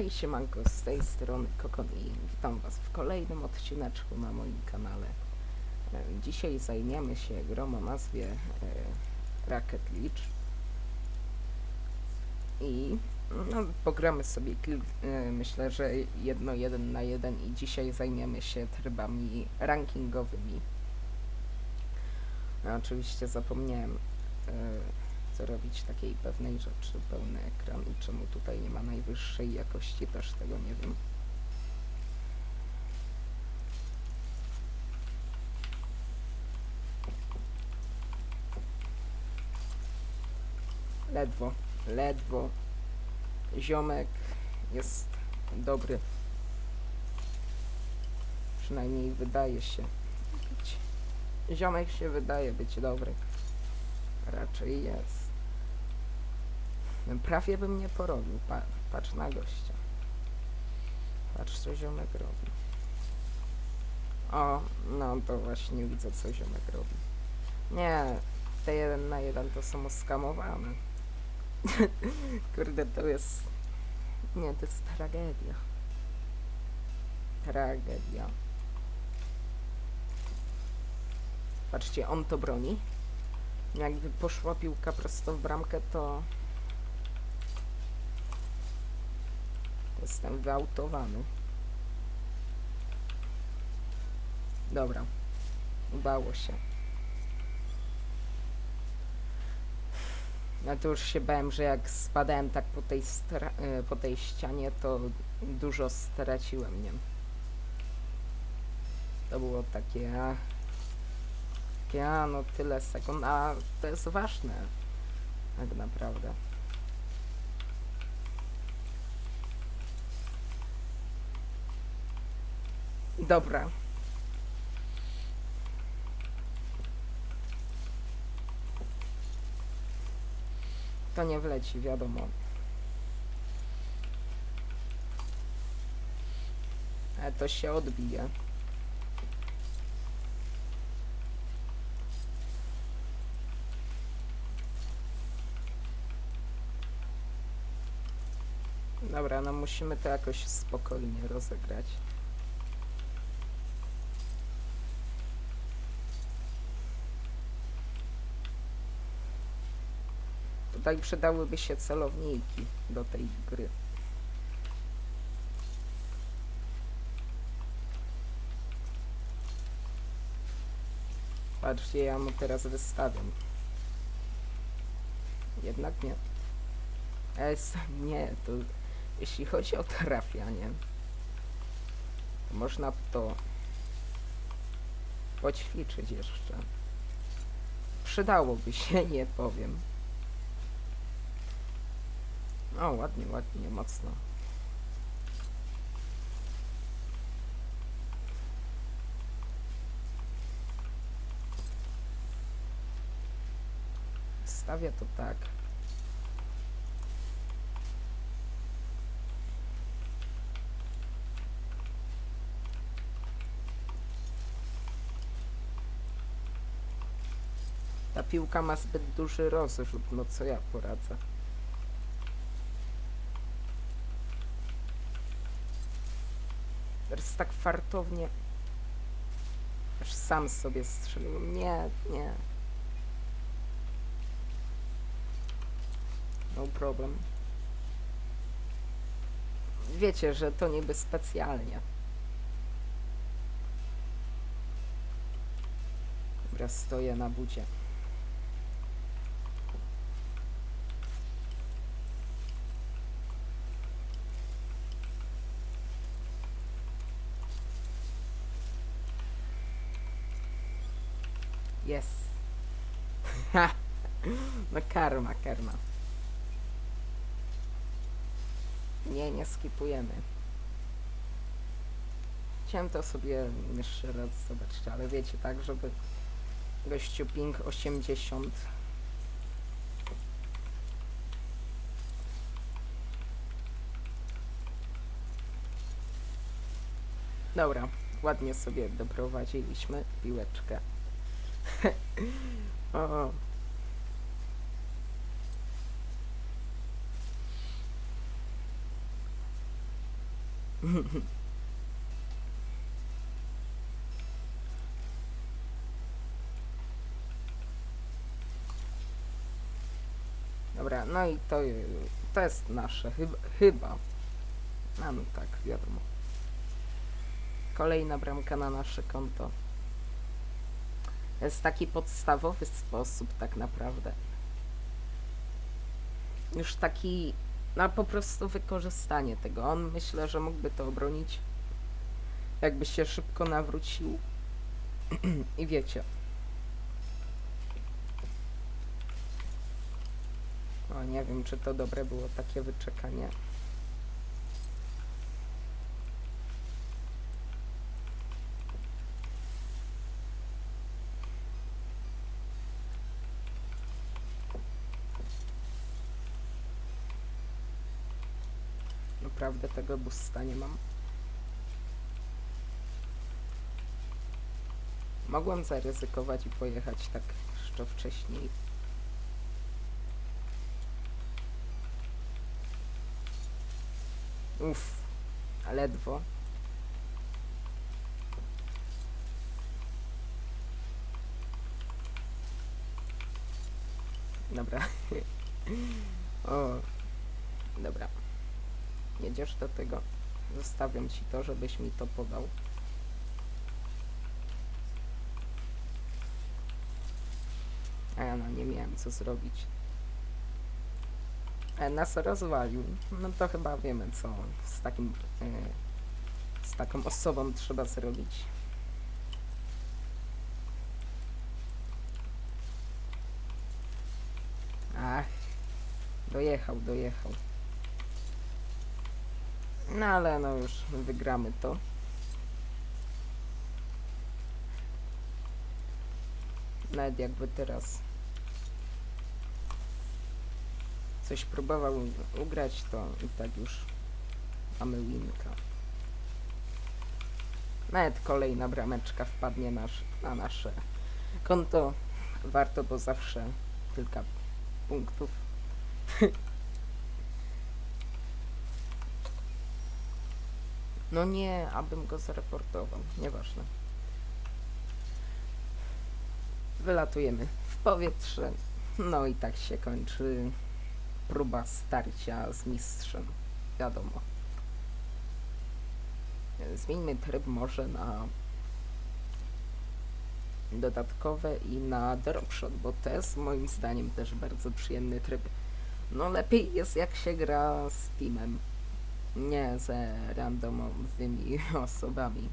Hej siemanko, z tej strony Kokon i witam was w kolejnym odcineczku na moim kanale. E, Dzisiaj zajmiemy się grą o nazwie e, Rocket League i no, pogramy sobie e, myślę, że jedno jeden na jeden i dzisiaj zajmiemy się trybami rankingowymi. Ja oczywiście zapomniałem e, co robić takiej pewnej rzeczy, pełny ekran i czemu tutaj nie ma najwyższej jakości, też tego nie wiem. Ledwo, ledwo. Ziomek jest dobry. Przynajmniej wydaje się być. Ziomek się wydaje być dobry. Raczej jest. Prawie bym nie porobił. Pa, patrz na gościa. Patrz co ziomek robi. O, no to właśnie widzę co ziomek robi. Nie, te jeden na jeden to są skamowane. Kurde, to jest... Nie, to jest tragedia. Tragedia. Patrzcie, on to broni. Jakby poszła piłka prosto w bramkę, to jestem wyautowany. Dobra, udało się. Ja to już się bałem, że jak spadałem tak po tej, e, po tej ścianie, to dużo straciłem, nie? To było takie... a, Takie, a no tyle sekund, a to jest ważne. Tak naprawdę. Dobra. To nie wleci, wiadomo. Ale to się odbije. Dobra, no musimy to jakoś spokojnie rozegrać. Tutaj przydałyby się celowniki do tej gry. Patrzcie, ja mu teraz wystawiam. Jednak nie. Es, nie, to jeśli chodzi o trafianie, to można to poćwiczyć jeszcze. Przydałoby się, nie powiem. O, ładnie, ładnie, mocno. Stawię to tak. Ta piłka ma zbyt duży rozrzut, no co ja poradzę. Teraz tak fartownie. Aż sam sobie strzeliłem. Nie, nie. No problem. Wiecie, że to niby specjalnie. Dobra, stoję na budzie. Jest. Ha! No karma, karma. Nie, nie skipujemy. Chciałem to sobie jeszcze raz zobaczyć, ale wiecie, tak, żeby gościu ping 80 Dobra, ładnie sobie doprowadziliśmy piłeczkę. o. Dobra, no i to, to jest nasze, chyba, chyba. A no tak, wiadomo. Kolejna bramka na nasze konto. To jest taki podstawowy sposób tak naprawdę. Już taki, no po prostu wykorzystanie tego. On myślę, że mógłby to obronić, jakby się szybko nawrócił. I wiecie. O, nie wiem, czy to dobre było takie wyczekanie. Busta nie mam. Mogłem zaryzykować i pojechać tak jeszcze wcześniej. Uff, ledwo. Dobra. o, dobra. Jedziesz do tego. Zostawiam ci to, żebyś mi to podał. A ja no nie miałem co zrobić. E, nas rozwalił. No to chyba wiemy co z takim e, z taką osobą trzeba zrobić. Ach, dojechał, dojechał. No ale no już wygramy to. Nawet jakby teraz coś próbował ugrać, to i tak już mamy winka. Nawet kolejna brameczka wpadnie nasz, na nasze konto. Warto, bo zawsze kilka punktów. No nie, abym go zareportował. Nieważne. Wylatujemy w powietrze. No i tak się kończy próba starcia z mistrzem. Wiadomo. Zmieńmy tryb może na dodatkowe i na dropshot, bo to jest moim zdaniem też bardzo przyjemny tryb. No lepiej jest jak się gra z teamem, nie ze randomowymi osobami.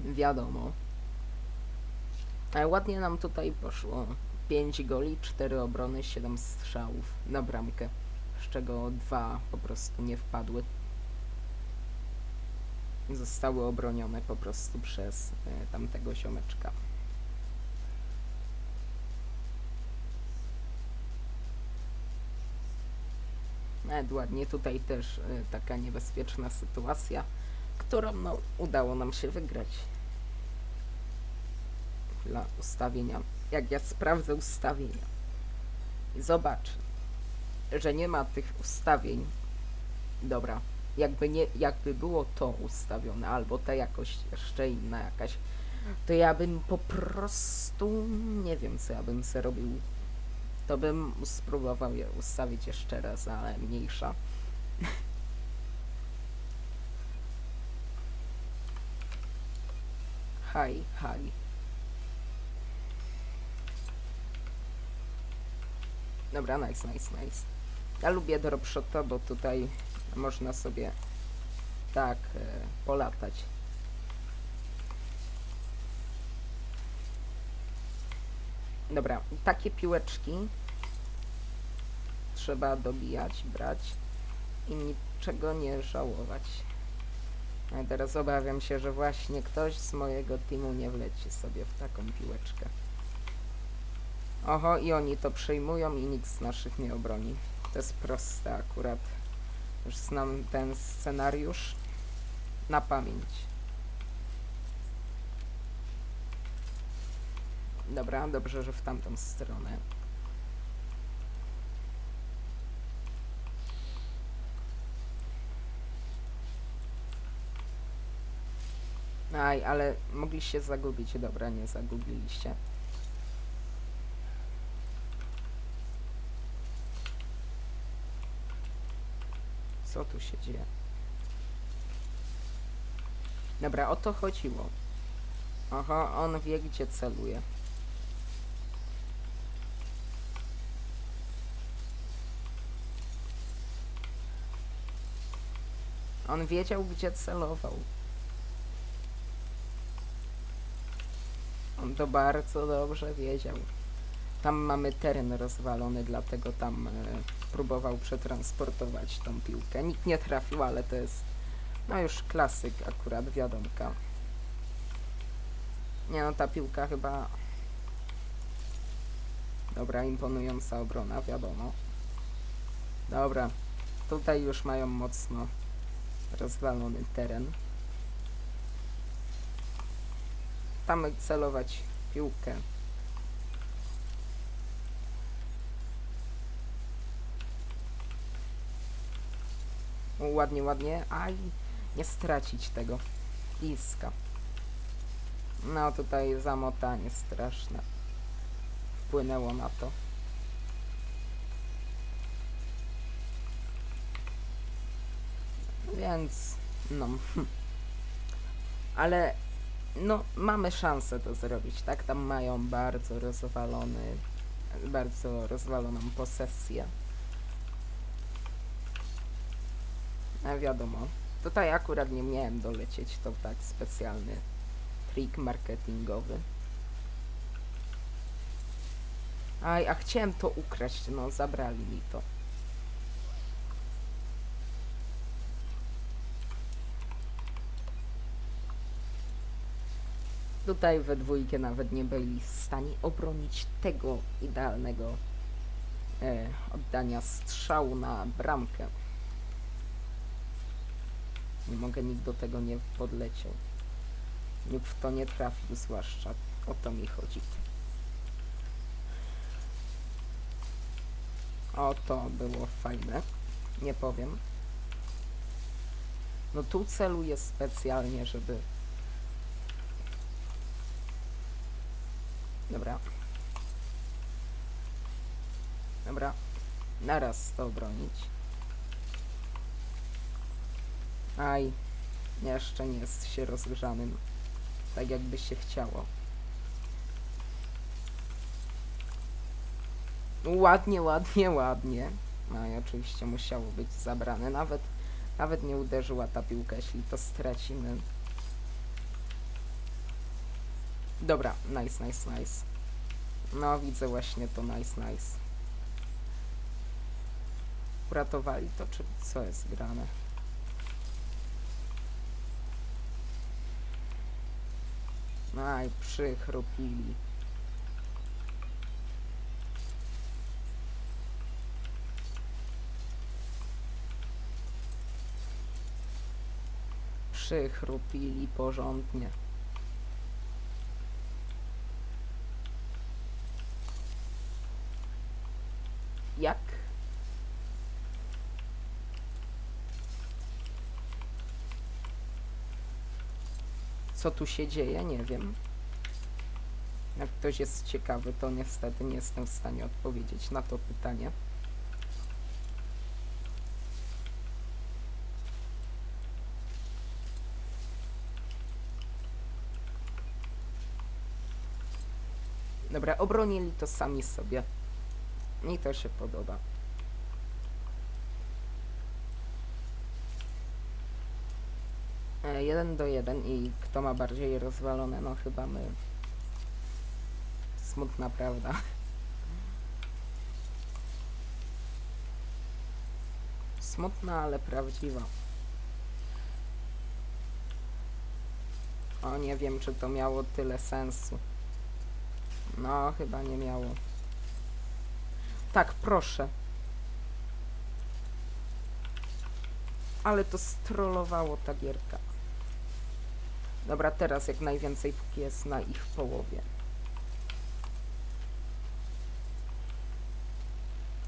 Wiadomo. Ale ładnie nam tutaj poszło. 5 goli, 4 obrony, 7 strzałów na bramkę, z czego dwa po prostu nie wpadły. Zostały obronione po prostu przez e, tamtego siomeczka. Nawet ładnie tutaj też e, taka niebezpieczna sytuacja, którą no, udało nam się wygrać. Dla ustawienia jak ja sprawdzę ustawienia i zobaczę, że nie ma tych ustawień, dobra, jakby, nie, jakby było to ustawione, albo ta jakość jeszcze inna jakaś, to ja bym po prostu, nie wiem co ja bym zrobił, to bym spróbował je ustawić jeszcze raz, ale mniejsza. Hi, hi. Dobra, nice, nice, nice. Ja lubię dropshota, bo tutaj można sobie tak e, polatać. Dobra, takie piłeczki trzeba dobijać, brać i niczego nie żałować. A teraz obawiam się, że właśnie ktoś z mojego teamu nie wleci sobie w taką piłeczkę. Oho, i oni to przejmują i nikt z naszych nie obroni. To jest proste akurat. Już znam ten scenariusz na pamięć. Dobra, dobrze, że w tamtą stronę. Aj, ale mogliście zagubić. Dobra, nie zagubiliście. Co tu się dzieje? Dobra, o to chodziło. Aha, on wie gdzie celuje. On wiedział gdzie celował. On to bardzo dobrze wiedział. Tam mamy teren rozwalony, dlatego tam e, próbował przetransportować tą piłkę. Nikt nie trafił, ale to jest no już klasyk akurat, wiadomka. Nie no, ta piłka chyba... Dobra, imponująca obrona, wiadomo. Dobra, tutaj już mają mocno rozwalony teren. Tam celować piłkę. O, ładnie, ładnie. Aj, nie stracić tego iska. No tutaj zamotanie straszne. Wpłynęło na to. Więc no. Ale no mamy szansę to zrobić, tak? Tam mają bardzo rozwalony, bardzo rozwaloną posesję. A wiadomo. Tutaj akurat nie miałem dolecieć, to tak specjalny trik marketingowy. Aj, a chciałem to ukraść, no zabrali mi to. Tutaj we dwójkę nawet nie byli w stanie obronić tego idealnego e, oddania strzału na bramkę. Nie mogę, nikt do tego nie podleciał. Nikt w to nie trafił, zwłaszcza o to mi chodzi. O, to było fajne. Nie powiem. No tu celuję specjalnie, żeby... Dobra. Dobra. Naraz to obronić. Aj, jeszcze nie jest się rozgrzanym, tak jakby się chciało. Ładnie, ładnie, ładnie. No i oczywiście musiało być zabrane. Nawet, nawet nie uderzyła ta piłka, jeśli to stracimy. Dobra, nice, nice, nice. No widzę właśnie to nice, nice. Uratowali to, czy co jest grane? Aj, przychrupili. Przychrupili porządnie. Jak? Co tu się dzieje? Nie wiem. Jak ktoś jest ciekawy, to niestety nie jestem w stanie odpowiedzieć na to pytanie. Dobra, obronili to sami sobie. Mi to się podoba. E, jeden do jeden i kto ma bardziej rozwalone? No chyba my. Smutna prawda. Smutna, ale prawdziwa. O, nie wiem, czy to miało tyle sensu. No, chyba nie miało. Tak, proszę. Ale to strollowało ta gierka. Dobra, teraz jak najwięcej, póki jest na ich połowie.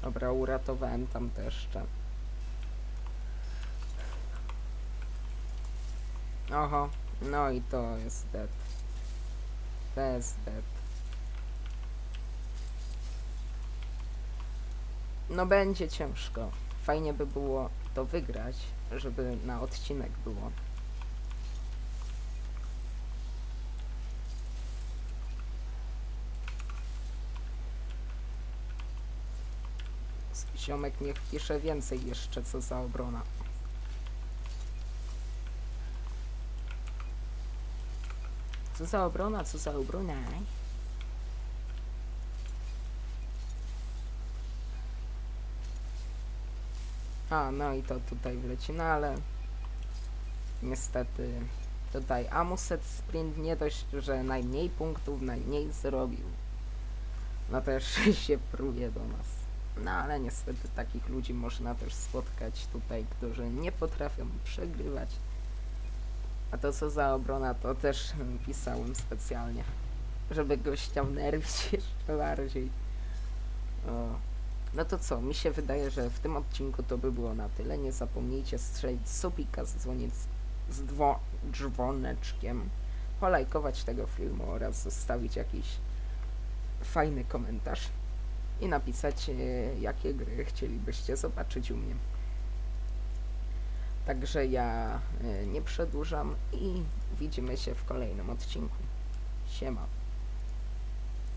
Dobra, uratowałem tam też jeszcze. Oho, No i to jest dead. To jest dead. No będzie ciężko. Fajnie by było to wygrać, żeby na odcinek było. Ziomek niech pisze więcej jeszcze, co za obrona. Co za obrona, co za obrona? A, no i to tutaj wleci, no ale niestety tutaj Amuset Sprint nie dość, że najmniej punktów, najmniej zrobił. No też się pruje do nas. No ale niestety takich ludzi można też spotkać tutaj, którzy nie potrafią przegrywać. A to co za obrona, to też pisałem specjalnie, żeby gościa wnerwić jeszcze bardziej. O. No to co, mi się wydaje, że w tym odcinku to by było na tyle. Nie zapomnijcie strzelić supika z dzwoniec z dwo, dzwoneczkiem, polajkować tego filmu oraz zostawić jakiś fajny komentarz i napisać, e, jakie gry chcielibyście zobaczyć u mnie. Także ja e, nie przedłużam i widzimy się w kolejnym odcinku. Siema.